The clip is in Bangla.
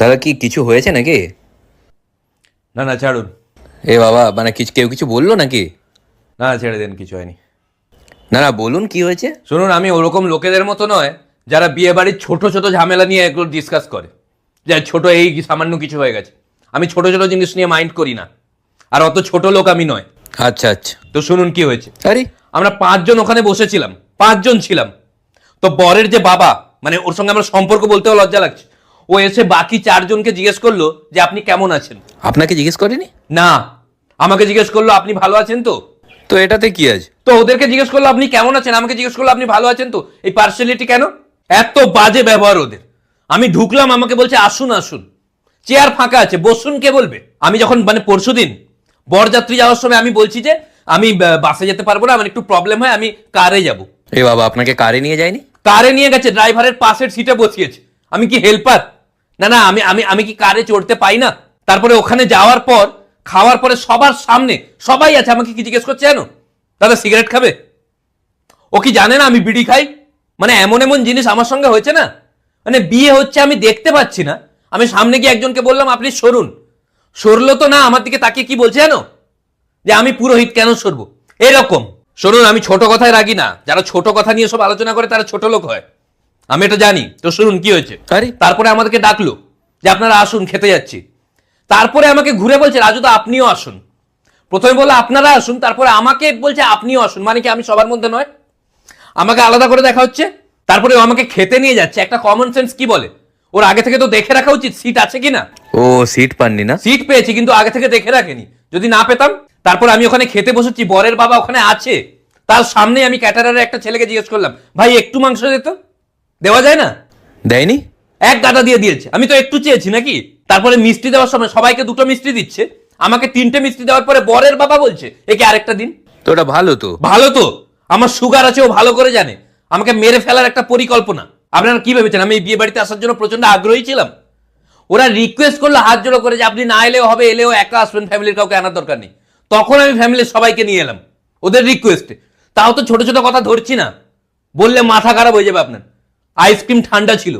দাদা কি কিছু হয়েছে নাকি? না না ছাড়ুন। এ বাবা মানে কিছু কেউ কিছু বলল নাকি? না ছেড়ে দেন কিছু হয়নি। না না বলুন কি হয়েছে? শুনুন আমি ওরকম লোকেদের মতো নয় যারা বিয়ে বাড়ির ছোট ছোট ঝামেলা নিয়ে এগুলো ডিসকাস করে। যে ছোট এই সামান্য কিছু হয়ে গেছে। আমি ছোট ছোট জিনিস নিয়ে মাইন্ড করি না। আর অত ছোট লোক আমি নয়। আচ্ছা আচ্ছা। তো শুনুন কি হয়েছে। আরে। আমরা পাঁচজন ওখানে বসেছিলাম পাঁচজন ছিলাম। তো বরের যে বাবা মানে ওর সঙ্গে আমার সম্পর্ক বলতেও লজ্জা লাগছে। ও এসে বাকি চারজনকে জিজ্ঞেস করল যে আপনি কেমন আছেন? আপনাকে জিজ্ঞেস করেনি? না। আমাকে জিজ্ঞেস করল আপনি ভালো আছেন তো? তো এটাতে কি আছে তো ওদেরকে জিজ্ঞেস করল আপনি কেমন আছেন? আমাকে জিজ্ঞেস করল আপনি ভালো আছেন তো? এই পার্সিয়ালিটি কেন? এত বাজে ব্যবহার ওদের। আমি ঢুকলাম আমাকে বলছে আসুন আসুন। চেয়ার ফাঁকা আছে বসুন কে বলবে? আমি যখন মানে পরশুদিন বরযাত্রী যাওয়ার সময় আমি বলছি যে আমি বাসে যেতে পারব না আমার একটু প্রবলেম হয় আমি কারে যাব। এ বাবা আপনাকে কারে নিয়ে যায়নি? কারে নিয়ে গেছে ড্রাইভারের পাশের সিটে বসিয়েছে। আমি কি হেল্পার না না, আমি আমি আমি কি কারে চড়তে পাই না? তারপরে ওখানে যাওয়ার পর, খাওয়ার পরে সবার সামনে সবাই আছে, আমাকে কি জিজ্ঞেস করছে জানো? দাদা, সিগারেট খাবে? ও কি জানে না আমি বিড়ি খাই? মানে এমন এমন জিনিস আমার সঙ্গে হয়েছে না? মানে বিয়ে হচ্ছে, আমি দেখতে পাচ্ছি না। আমি সামনে গিয়ে একজনকে বললাম, আপনি সরুন। সরলো তো না, আমার দিকে তাকে কি বলছে জানো? যে আমি পুরোহিত, কেন সরবো? এরকম। শুনুন আমি ছোট কথায় রাগি না। যারা ছোট কথা নিয়ে সব আলোচনা করে, তারা ছোট লোক হয়। আমি এটা জানি। তো শুনুন কি হয়েছে? তারপরে আমাদেরকে ডাকলো যে আপনারা আসুন খেতে যাচ্ছি। তারপরে আমাকে ঘুরে বলছে রাজু দা আপনিও আসুন। প্রথমে বলল আপনারা আসুন। তারপরে আমাকে বলছে আপনিও আসুন। মানে কি আমি সবার মধ্যে নয়? আমাকে আলাদা করে দেখা হচ্ছে। তারপরে ও আমাকে খেতে নিয়ে যাচ্ছে। একটা কমন সেন্স কি বলে? ওর আগে থেকে তো দেখে রাখা উচিত সিট আছে কিনা ও সিট পাননি না? সিট পেয়েছি কিন্তু আগে থেকে দেখে রাখেনি। যদি না পেতাম তারপর আমি ওখানে খেতে বসেছি বরের বাবা ওখানে আছে। তার সামনে আমি ক্যাটারারের একটা ছেলেকে জিজ্ঞেস করলাম ভাই একটু মাংস দিত দেওয়া যায় না? দেয়নি? এক গাদা দিয়ে দিয়েছে। আমি তো একটু চেয়েছি নাকি? তারপরে মিষ্টি দেওয়ার সময় সবাইকে দুটো মিষ্টি দিচ্ছে। আমাকে তিনটে মিষ্টি দেওয়ার পরে বরের বাবা বলছে একে আরেকটা দিন? তো ওটা ভালো তো। ভালো তো। আমার সুগার আছে ও ভালো করে জানে। আমাকে মেরে ফেলার একটা পরিকল্পনা। আপনারা কি ভেবেছেন? আমি এই বিয়ে বাড়িতে আসার জন্য প্রচণ্ড আগ্রহী ছিলাম। ওরা রিকোয়েস্ট করল হাত জোড়ো করে যে আপনি না এলেও হবে এলেও একা আসবেন ফ্যামিলির কাউকে আনার দরকার নেই। তখন আমি ফ্যামিলির সবাইকে নিয়ে এলাম ওদের রিকোয়েস্টে তাও তো ছোট ছোট কথা ধরছি না। বললে মাথা খারাপ হয়ে যাবে আপনার। আইসক্রিম ঠান্ডা ছিল।